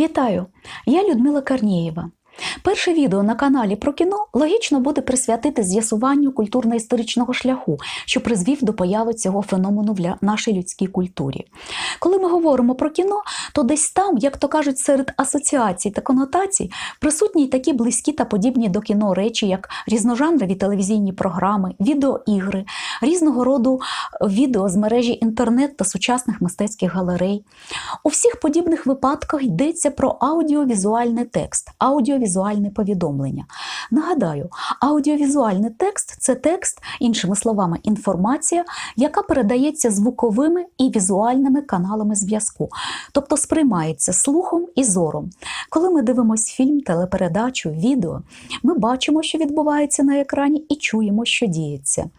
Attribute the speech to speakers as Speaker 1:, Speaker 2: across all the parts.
Speaker 1: Вітаю! Я Людмила Карнієва. Перше відео на каналі про кіно логічно буде присвятити з'ясуванню культурно-історичного шляху, що призвів до появи цього феномену в нашій людській культурі. Коли ми говоримо про кіно, то десь там, як то кажуть, серед асоціацій та конотацій присутні й такі близькі та подібні до кіно речі, як різножанрові телевізійні програми, відеоігри, різного роду відео з мережі інтернет та сучасних мистецьких галерей. У всіх подібних випадках йдеться про аудіовізуальний текст, аудіовізуальне повідомлення. Нагадаю, аудіовізуальний текст це текст, іншими словами, інформація, яка передається звуковими і візуальними каналами зв'язку, тобто сприймається слухом і зором. Коли ми дивимося фільм, телепередачу, відео, ми бачимо, що відбувається на екрані, і чуємо, що діється.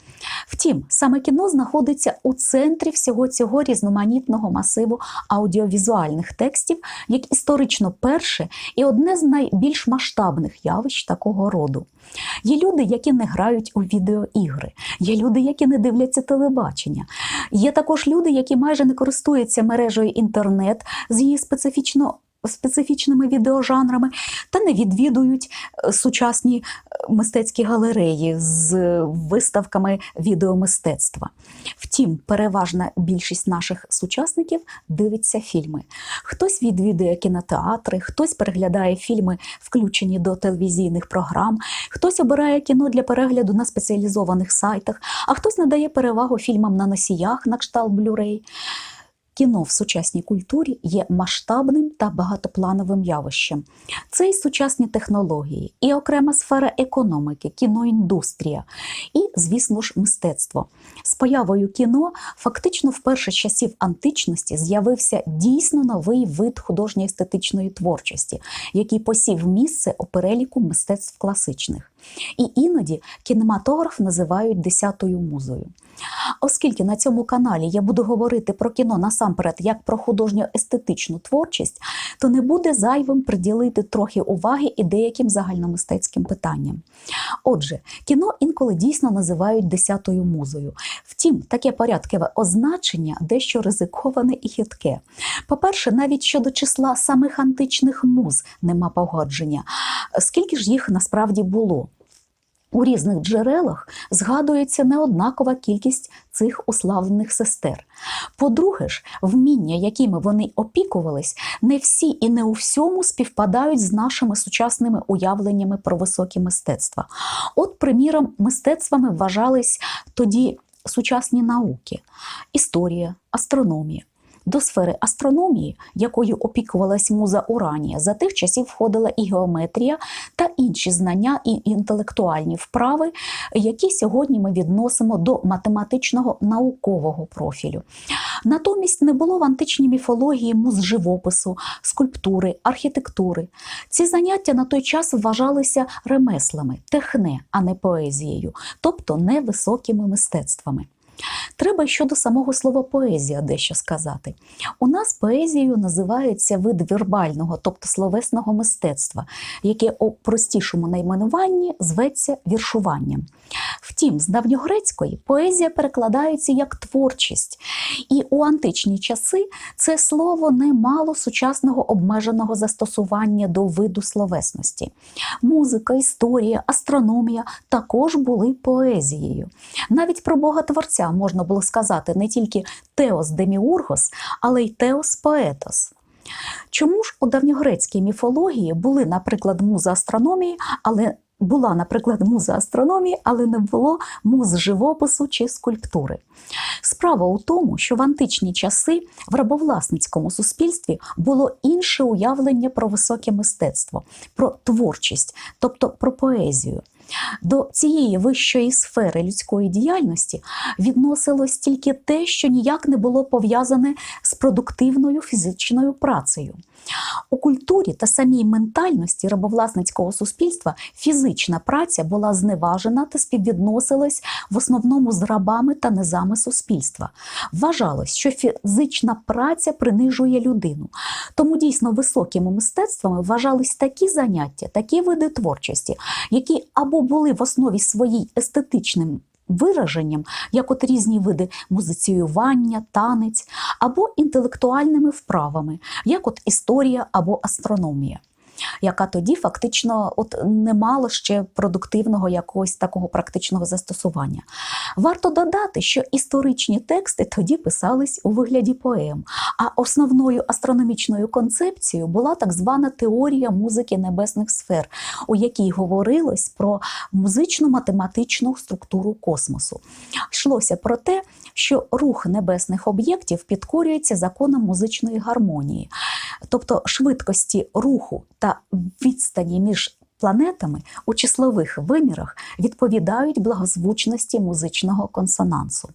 Speaker 1: Втім, саме кіно знаходиться у центрі всього цього різноманітного масиву аудіовізуальних текстів, як історично перше і одне з найбільш масштабних явищ такого роду. Є люди, які не грають у відеоігри, є люди, які не дивляться телебачення. Є також люди, які майже не користуються мережею інтернет з її специфічно. Специфічними відеожанрами та не відвідують е, сучасні е, мистецькі галереї з виставками відеомистецтва. Втім, переважна більшість наших сучасників дивиться фільми. Хтось відвідує кінотеатри, хтось переглядає фільми, включені до телевізійних програм, хтось обирає кіно для перегляду на спеціалізованих сайтах, а хтось надає перевагу фільмам на носіях на кшталт Blu-ray. Кіно в сучасній культурі є масштабним та багатоплановим явищем. Це і сучасні технології, і окрема сфера економіки, кіноіндустрія, і, звісно ж, мистецтво. З появою кіно фактично вперше з часів античності з'явився дійсно новий вид художньо-естетичної творчості, який посів місце у переліку мистецтв класичних. І іноді кінематограф називають десятою музою. Оскільки на цьому каналі я буду говорити про кіно насамперед як про художньо-естетичну творчість, то не буде зайвим приділити трохи уваги і деяким загальномистецьким питанням. Отже, кіно інколи дійсно називають десятою музою. Втім, таке порядкове означення дещо ризиковане і хитке. По-перше, навіть щодо числа самих античних муз нема погодження. Скільки ж їх насправді було? У різних джерелах згадується неоднакова кількість цих уславлених сестер. По-друге ж, вміння, якими вони опікувались, не всі і не у всьому співпадають з нашими сучасними уявленнями про високі мистецтва. От, приміром, мистецтвами вважались тоді сучасні науки, історія, астрономія. До сфери астрономії, якою опікувалась муза Уранія, за тих часів входила і геометрія та інші знання і інтелектуальні вправи, які сьогодні ми відносимо до математичного наукового профілю. Натомість не було в античній міфології муз живопису, скульптури, архітектури. Ці заняття на той час вважалися ремеслами, техне, а не поезією, тобто невисокими мистецтвами. Треба щодо самого слова поезія дещо сказати. У нас поезією називається вид вірбального, тобто словесного мистецтва, яке у простішому найменуванні зветься віршуванням. Втім, з давньогрецької поезія перекладається як творчість, і у античні часи це слово не мало сучасного обмеженого застосування до виду словесності. Музика, історія, астрономія також були поезією. Навіть про Бога Творця можна було сказати не тільки Теос Деміургос, але й Теос Поетос. Чому ж у давньогрецькій міфології були, наприклад, муза астрономії, але була, наприклад, муза астрономії, але не було муз живопису чи скульптури? Справа у тому, що в античні часи в рабовласницькому суспільстві було інше уявлення про високе мистецтво, про творчість, тобто про поезію. До цієї вищої сфери людської діяльності відносилось тільки те, що ніяк не було пов'язане з продуктивною фізичною працею. У культурі та самій ментальності рабовласницького суспільства фізична праця була зневажена та співвідносилась в основному з рабами та низами суспільства. Вважалось, що фізична праця принижує людину. Тому дійсно високими мистецтвами вважались такі заняття, такі види творчості, які або були в основі своїй естетичним вираженням, як от різні види музиціювання, танець, або інтелектуальними вправами, як от історія або астрономія. Яка тоді фактично от не мала ще продуктивного якогось такого практичного застосування. Варто додати, що історичні тексти тоді писались у вигляді поем, а основною астрономічною концепцією була так звана теорія музики небесних сфер, у якій говорилось про музично-математичну структуру космосу. Йшлося про те, що рух небесних об'єктів підкорюється законам музичної гармонії, тобто швидкості руху та відстані між планетами у числових вимірах відповідають благозвучності музичного консонансу.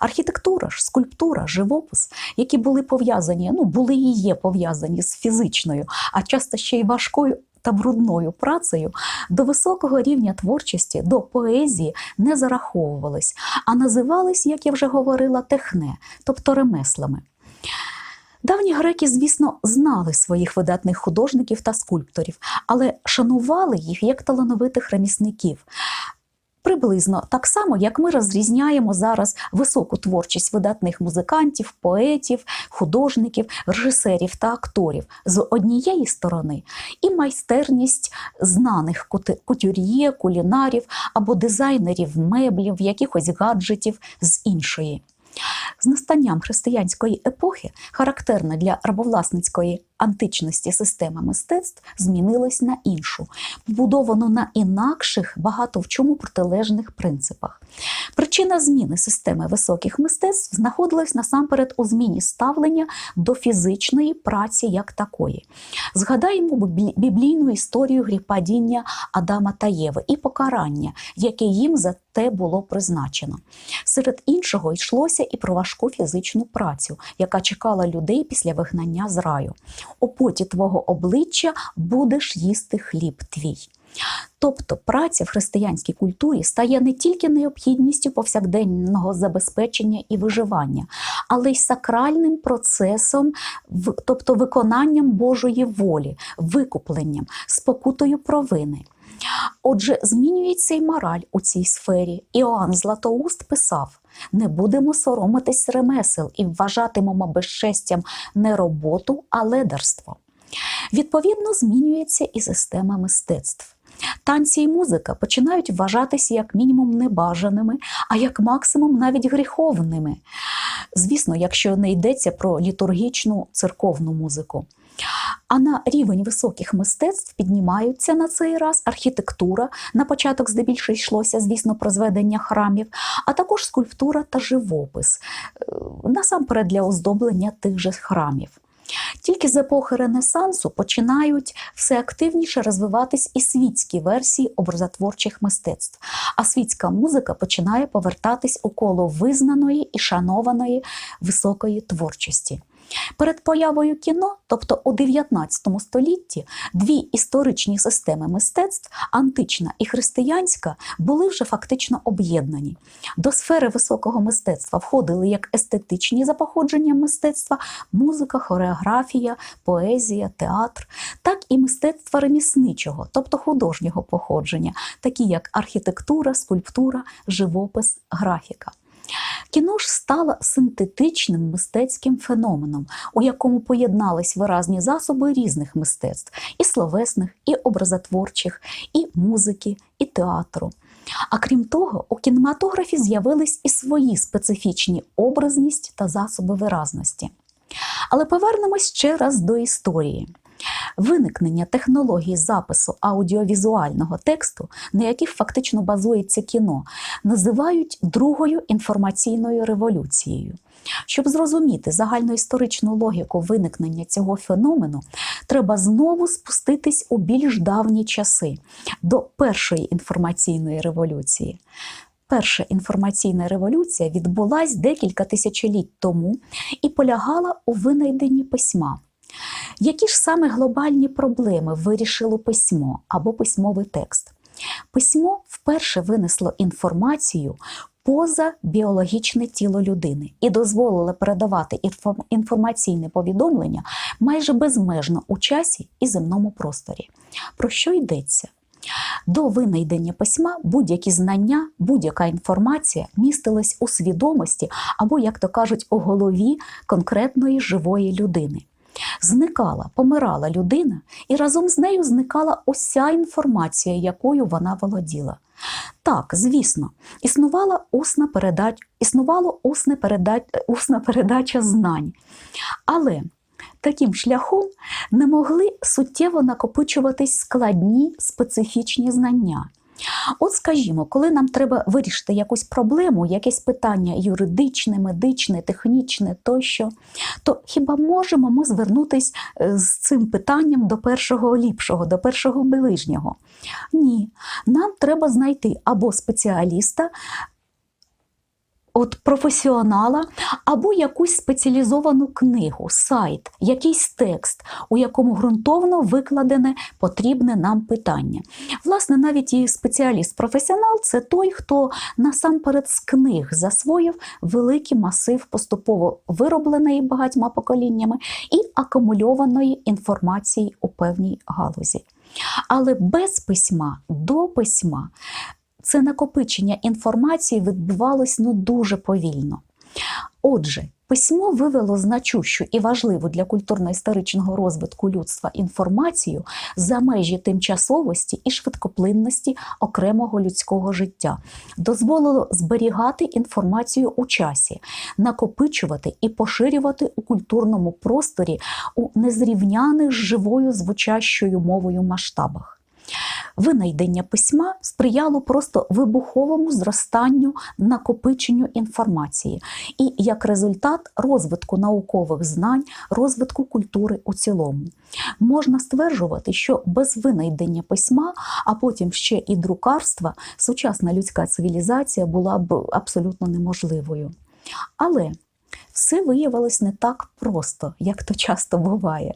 Speaker 1: Архітектура ж, скульптура, живопис, які були пов'язані, ну були і є пов'язані з фізичною, а часто ще й важкою та брудною працею, до високого рівня творчості, до поезії не зараховувались, а називались, як я вже говорила, техне, тобто ремеслами. Давні греки, звісно, знали своїх видатних художників та скульпторів, але шанували їх як талановитих ремісників. Приблизно так само, як ми розрізняємо зараз високу творчість видатних музикантів, поетів, художників, режисерів та акторів з однієї сторони, і майстерність знаних кутюр'є, кулінарів або дизайнерів меблів, якихось гаджетів з іншої. З настанням християнської епохи характерна для рабовласницької античності система мистецтв змінилась на іншу, побудовану на інакших, багато в чому протилежних принципах. Причина зміни системи високих мистецтв знаходилась насамперед у зміні ставлення до фізичної праці як такої. Згадаємо біблі- біблійну історію гріпадіння Адама та Єви і покарання, яке їм за те було призначено. Серед іншого йшлося і про важку фізичну працю, яка чекала людей після вигнання з раю. У поті твого обличчя будеш їсти хліб твій. Тобто праця в християнській культурі стає не тільки необхідністю повсякденного забезпечення і виживання, але й сакральним процесом, тобто виконанням Божої волі, викупленням, спокутою провини. Отже, змінюється й мораль у цій сфері. Іоанн Златоуст писав: не будемо соромитись ремесел і вважатимемо безчестям не роботу, а ледарство. Відповідно, змінюється і система мистецтв. Танці і музика починають вважатися як мінімум небажаними, а як максимум навіть гріховними. Звісно, якщо не йдеться про літургічну церковну музику. А на рівень високих мистецтв піднімаються на цей раз архітектура. На початок здебільшого йшлося, звісно, про зведення храмів, а також скульптура та живопис, е, насамперед для оздоблення тих же храмів. Тільки з епохи Ренесансу починають все активніше розвиватись і світські версії образотворчих мистецтв, а світська музика починає повертатись у коло визнаної і шанованої високої творчості. Перед появою кіно, тобто у 19 столітті, дві історичні системи мистецтв, антична і християнська, були вже фактично об'єднані. До сфери високого мистецтва входили як естетичні за походженням мистецтва, музика, хореографія, поезія, театр, так і мистецтва ремісничого, тобто художнього походження, такі як архітектура, скульптура, живопис, графіка. Кіно ж стало синтетичним мистецьким феноменом, у якому поєднались виразні засоби різних мистецтв і словесних, і образотворчих, і музики, і театру. А крім того, у кінематографі з'явились і свої специфічні образність та засоби виразності. Але повернемось ще раз до історії. Виникнення технології запису аудіовізуального тексту, на яких фактично базується кіно, називають другою інформаційною революцією. Щоб зрозуміти загальноісторичну логіку виникнення цього феномену, треба знову спуститись у більш давні часи до першої інформаційної революції. Перша інформаційна революція відбулась декілька тисячоліть тому і полягала у винайденні письма. Які ж саме глобальні проблеми вирішило письмо або письмовий текст? Письмо вперше винесло інформацію поза біологічне тіло людини і дозволило передавати інформаційне повідомлення майже безмежно у часі і земному просторі. Про що йдеться? До винайдення письма будь-які знання, будь-яка інформація містилась у свідомості або, як то кажуть, у голові конкретної живої людини. Зникала, помирала людина, і разом з нею зникала уся інформація, якою вона володіла. Так, звісно, існувала усна передач... існувало усне передач... усна передача знань. Але таким шляхом не могли суттєво накопичуватись складні специфічні знання. От, скажімо, коли нам треба вирішити якусь проблему, якесь питання юридичне, медичне, технічне тощо, то хіба можемо ми звернутися е, з цим питанням до першого ліпшого, до першого ближнього? Ні, нам треба знайти або спеціаліста, от професіонала або якусь спеціалізовану книгу, сайт, якийсь текст, у якому ґрунтовно викладене потрібне нам питання. Власне, навіть і спеціаліст-професіонал це той, хто насамперед з книг засвоїв великий масив поступово виробленої багатьма поколіннями і акумульованої інформації у певній галузі. Але без письма до письма це накопичення інформації відбувалось ну дуже повільно. Отже, письмо вивело значущу і важливу для культурно-історичного розвитку людства інформацію за межі тимчасовості і швидкоплинності окремого людського життя, дозволило зберігати інформацію у часі, накопичувати і поширювати у культурному просторі у незрівняних живою звучащою мовою масштабах. Винайдення письма сприяло просто вибуховому зростанню накопиченню інформації і як результат розвитку наукових знань, розвитку культури у цілому. Можна стверджувати, що без винайдення письма, а потім ще і друкарства, сучасна людська цивілізація була б абсолютно неможливою. Але все виявилось не так просто, як то часто буває.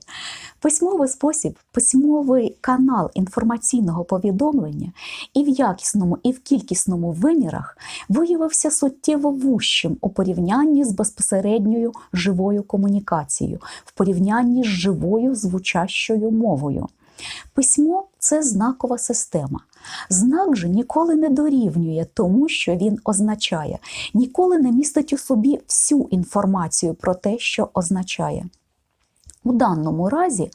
Speaker 1: Письмовий спосіб, письмовий канал інформаційного повідомлення і в якісному, і в кількісному вимірах виявився суттєво вущим у порівнянні з безпосередньою живою комунікацією, в порівнянні з живою звучащою мовою. Письмо це знакова система. Знак же ніколи не дорівнює тому, що він означає, ніколи не містить у собі всю інформацію про те, що означає. У даному разі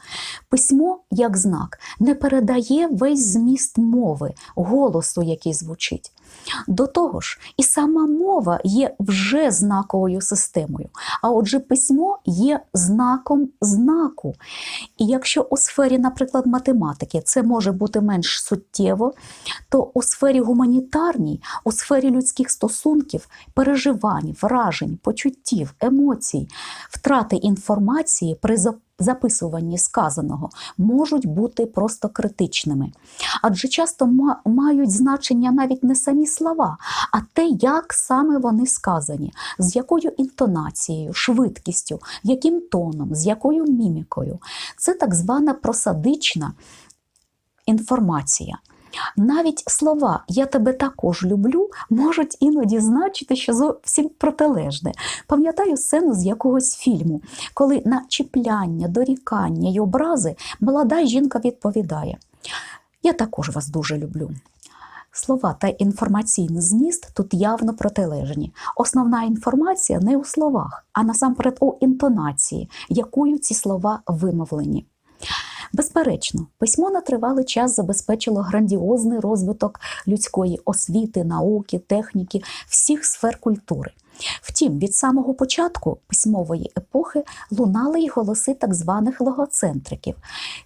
Speaker 1: письмо як знак не передає весь зміст мови, голосу, який звучить. До того ж, і сама мова є вже знаковою системою, а отже, письмо є знаком знаку. І якщо у сфері, наприклад, математики це може бути менш суттєво, то у сфері гуманітарній, у сфері людських стосунків, переживань, вражень, почуттів, емоцій, втрати інформації при записуванні сказаного можуть бути просто критичними. Адже часто мають значення навіть не самі слова, а те, як саме вони сказані, з якою інтонацією, швидкістю, яким тоном, з якою мімікою. Це так звана просадична інформація. Навіть слова Я тебе також люблю можуть іноді значити, що зовсім протилежне. Пам'ятаю сцену з якогось фільму, коли на чіпляння, дорікання й образи молода жінка відповідає: Я також вас дуже люблю. Слова та інформаційний зміст тут явно протилежні. Основна інформація не у словах, а насамперед у інтонації, якою ці слова вимовлені. Безперечно, письмо на тривалий час забезпечило грандіозний розвиток людської освіти, науки, техніки, всіх сфер культури. Втім, від самого початку письмової епохи лунали й голоси так званих логоцентриків,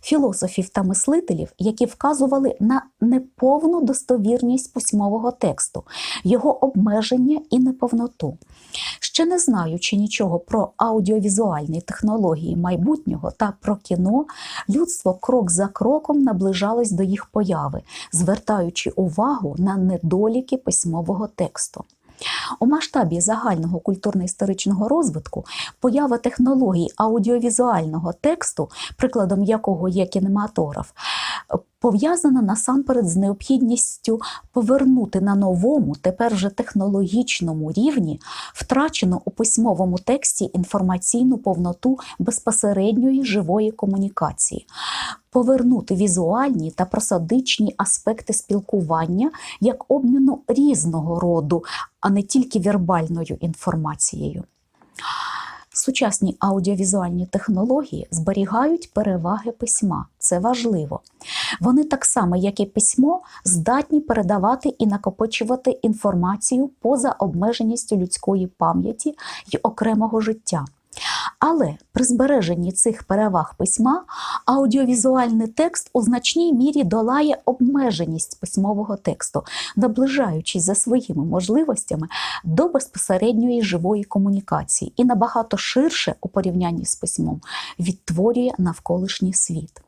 Speaker 1: філософів та мислителів, які вказували на неповну достовірність письмового тексту, його обмеження і неповноту. Ще не знаючи нічого про аудіовізуальні технології майбутнього та про кіно, людство крок за кроком наближалось до їх появи, звертаючи увагу на недоліки письмового тексту. У масштабі загального культурно-історичного розвитку поява технологій аудіовізуального тексту, прикладом якого є кінематограф, пов'язана насамперед з необхідністю повернути на новому, тепер вже технологічному рівні втрачену у письмовому тексті інформаційну повноту безпосередньої живої комунікації, повернути візуальні та просадичні аспекти спілкування як обміну різного роду, а не тільки вербальною інформацією. Сучасні аудіовізуальні технології зберігають переваги письма. Це важливо. Вони так само, як і письмо, здатні передавати і накопичувати інформацію поза обмеженістю людської пам'яті й окремого життя. Але при збереженні цих переваг письма аудіовізуальний текст у значній мірі долає обмеженість письмового тексту, наближаючись за своїми можливостями до безпосередньої живої комунікації і набагато ширше у порівнянні з письмом відтворює навколишній світ.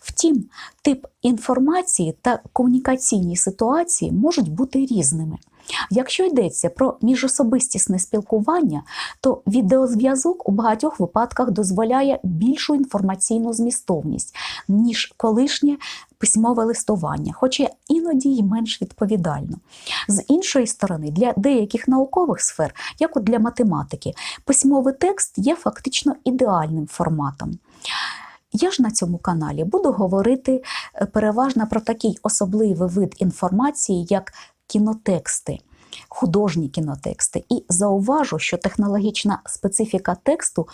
Speaker 1: Втім, тип інформації та комунікаційні ситуації можуть бути різними. Якщо йдеться про міжособистісне спілкування, то відеозв'язок у багатьох випадках дозволяє більшу інформаційну змістовність, ніж колишнє письмове листування, хоча іноді й менш відповідально. З іншої сторони, для деяких наукових сфер, як от для математики, письмовий текст є фактично ідеальним форматом. Я ж на цьому каналі буду говорити е, переважно про такий особливий вид інформації, як кінотексти, художні кінотексти. І зауважу, що технологічна специфіка тексту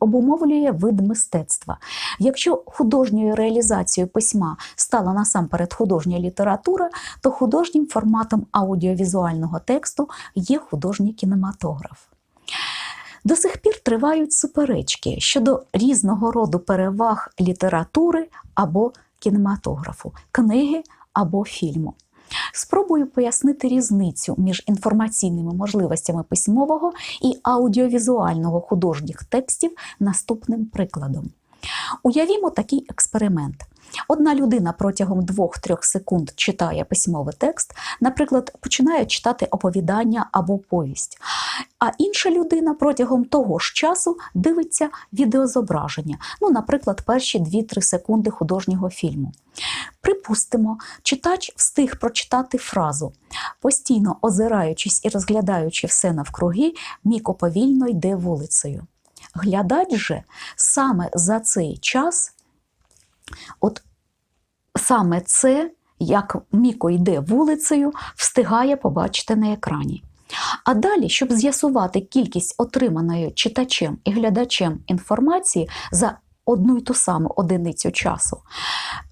Speaker 1: обумовлює- вид мистецтва. Якщо художньою реалізацією письма стала насамперед художня література, то художнім форматом аудіовізуального тексту є художній кінематограф. До сих пір тривають суперечки щодо різного роду переваг літератури або кінематографу, книги або фільму. Спробую пояснити різницю між інформаційними можливостями письмового і аудіовізуального художніх текстів наступним прикладом. Уявімо такий експеримент. Одна людина протягом 2-3 секунд читає письмовий текст, наприклад, починає читати оповідання або повість. А інша людина протягом того ж часу дивиться відеозображення, ну, наприклад, перші 2-3 секунди художнього фільму. Припустимо, читач встиг прочитати фразу. Постійно озираючись і розглядаючи все навкруги, Міко повільно йде вулицею. Глядач же саме за цей час, от саме це, як Міко йде вулицею, встигає побачити на екрані. А далі, щоб з'ясувати кількість отриманої читачем і глядачем інформації за одну й ту саму одиницю часу,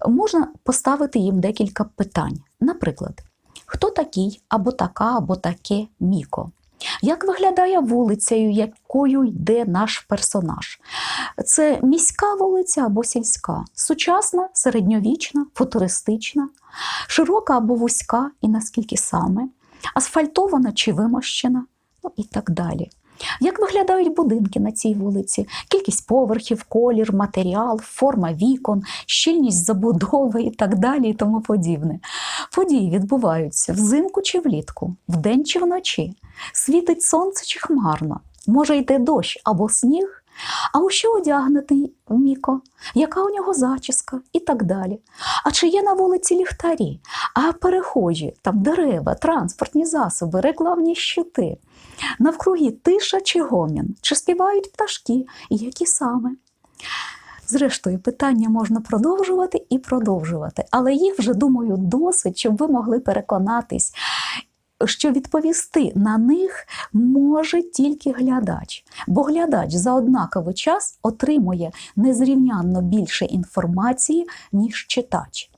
Speaker 1: можна поставити їм декілька питань. Наприклад, хто такий або така, або таке Міко? Як виглядає вулицею, якою йде наш персонаж? Це міська вулиця або сільська, сучасна, середньовічна, футуристична, широка або вузька, і наскільки саме, асфальтована чи вимощена, ну і так далі. Як виглядають будинки на цій вулиці? Кількість поверхів, колір, матеріал, форма вікон, щільність забудови і так далі, і тому подібне. Події відбуваються взимку чи влітку, вдень чи вночі. Світить сонце чи хмарно, може йти дощ або сніг. А у що одягнутий Міко? Яка у нього зачіска і так далі. А чи є на вулиці ліхтарі, а перехожі, там дерева, транспортні засоби, рекламні щити? Навкруги тиша чи гомін, чи співають пташки, і які саме? Зрештою, питання можна продовжувати і продовжувати, але їх вже, думаю, досить, щоб ви могли переконатись, що відповісти на них може тільки глядач, бо глядач за однаковий час отримує незрівнянно більше інформації, ніж читач.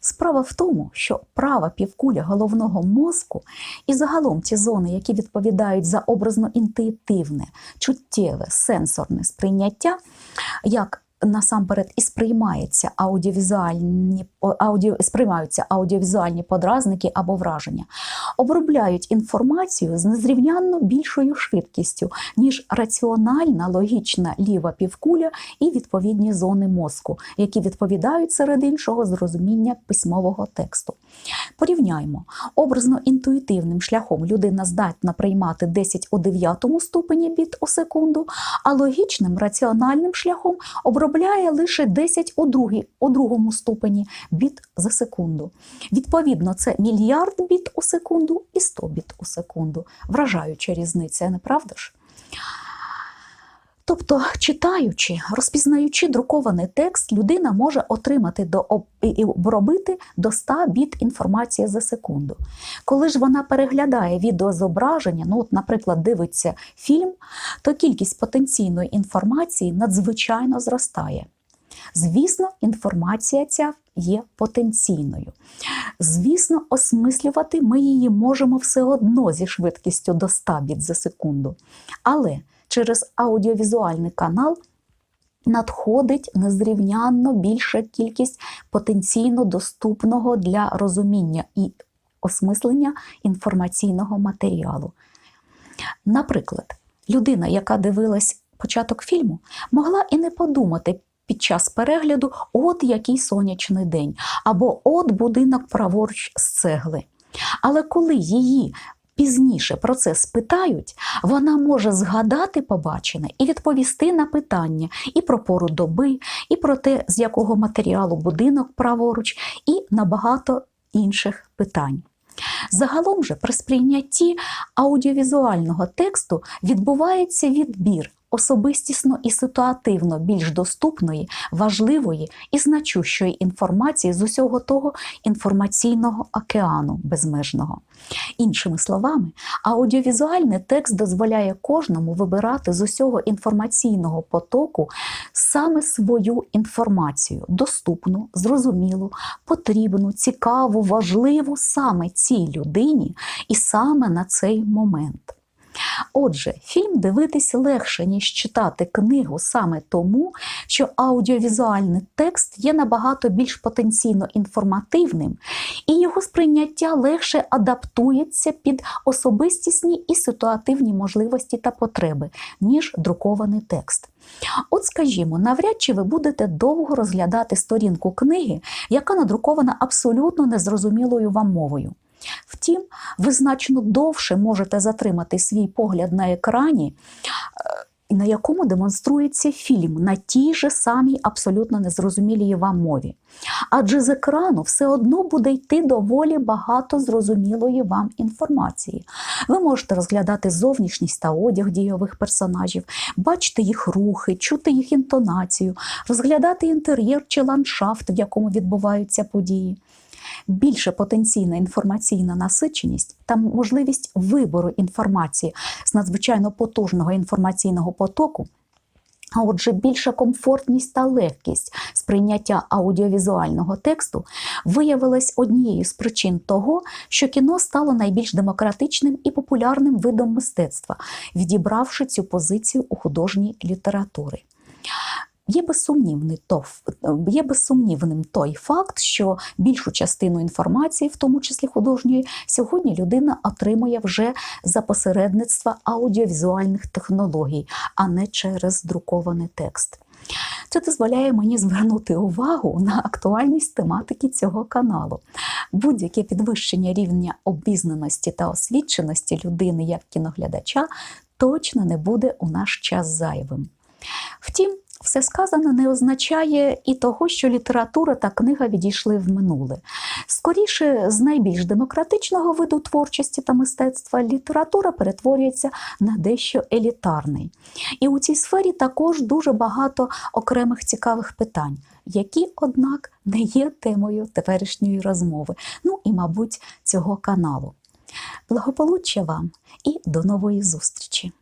Speaker 1: Справа в тому, що права півкуля головного мозку і загалом ті зони, які відповідають за образно-інтуїтивне, чуттєве, сенсорне сприйняття, як насамперед і сприймається аудіовізуальні, аудіо, сприймаються аудіовізуальні подразники або враження, обробляють інформацію з незрівнянно більшою швидкістю, ніж раціональна, логічна ліва півкуля і відповідні зони мозку, які відповідають серед іншого зрозуміння письмового тексту. Порівняймо, образно-інтуїтивним шляхом людина здатна приймати 10 у 9 ступені біт у секунду, а логічним раціональним шляхом обробляє виробляє лише 10 у, другі, у другому ступені біт за секунду. Відповідно, це мільярд біт у секунду і 100 біт у секунду. Вражаюча різниця, не правда ж? Тобто, читаючи, розпізнаючи друкований текст, людина може отримати до обробити до 100 біт інформації за секунду. Коли ж вона переглядає відеозображення, ну, от, наприклад, дивиться фільм, то кількість потенційної інформації надзвичайно зростає. Звісно, інформація ця є потенційною. Звісно, осмислювати ми її можемо все одно зі швидкістю до 100 біт за секунду. Але через аудіовізуальний канал надходить незрівнянно більша кількість потенційно доступного для розуміння і осмислення інформаційного матеріалу. Наприклад, людина, яка дивилась початок фільму, могла і не подумати під час перегляду, от який сонячний день, або от будинок праворуч з цегли. Але коли її пізніше про це спитають, вона може згадати побачене і відповісти на питання і про пору доби, і про те, з якого матеріалу будинок праворуч, і на багато інших питань. Загалом же при сприйнятті аудіовізуального тексту відбувається відбір особистісно і ситуативно більш доступної, важливої і значущої інформації з усього того інформаційного океану безмежного. Іншими словами, аудіовізуальний текст дозволяє кожному вибирати з усього інформаційного потоку саме свою інформацію, доступну, зрозумілу, потрібну, цікаву, важливу саме цій людині і саме на цей момент. Отже, фільм дивитись легше, ніж читати книгу саме тому, що аудіовізуальний текст є набагато більш потенційно інформативним, і його сприйняття легше адаптується під особистісні і ситуативні можливості та потреби, ніж друкований текст. От, скажімо, навряд чи ви будете довго розглядати сторінку книги, яка надрукована абсолютно незрозумілою вам мовою. Втім, ви значно довше можете затримати свій погляд на екрані, е, на якому демонструється фільм на тій же самій абсолютно незрозумілій вам мові. Адже з екрану все одно буде йти доволі багато зрозумілої вам інформації. Ви можете розглядати зовнішність та одяг дійових персонажів, бачити їх рухи, чути їх інтонацію, розглядати інтер'єр чи ландшафт, в якому відбуваються події більше потенційна інформаційна насиченість та можливість вибору інформації з надзвичайно потужного інформаційного потоку. А отже, більша комфортність та легкість сприйняття аудіовізуального тексту виявилась однією з причин того, що кіно стало найбільш демократичним і популярним видом мистецтва, відібравши цю позицію у художній літератури. Є безсумнівний то є безсумнівним той факт, що більшу частину інформації, в тому числі художньої, сьогодні людина отримує вже за посередництва аудіовізуальних технологій, а не через друкований текст. Це дозволяє мені звернути увагу на актуальність тематики цього каналу. Будь-яке підвищення рівня обізнаності та освіченості людини як кіноглядача точно не буде у наш час зайвим. Втім, все сказане не означає і того, що література та книга відійшли в минуле. Скоріше, з найбільш демократичного виду творчості та мистецтва література перетворюється на дещо елітарний. І у цій сфері також дуже багато окремих цікавих питань, які, однак, не є темою теперішньої розмови, ну і, мабуть, цього каналу. Благополуччя вам і до нової зустрічі!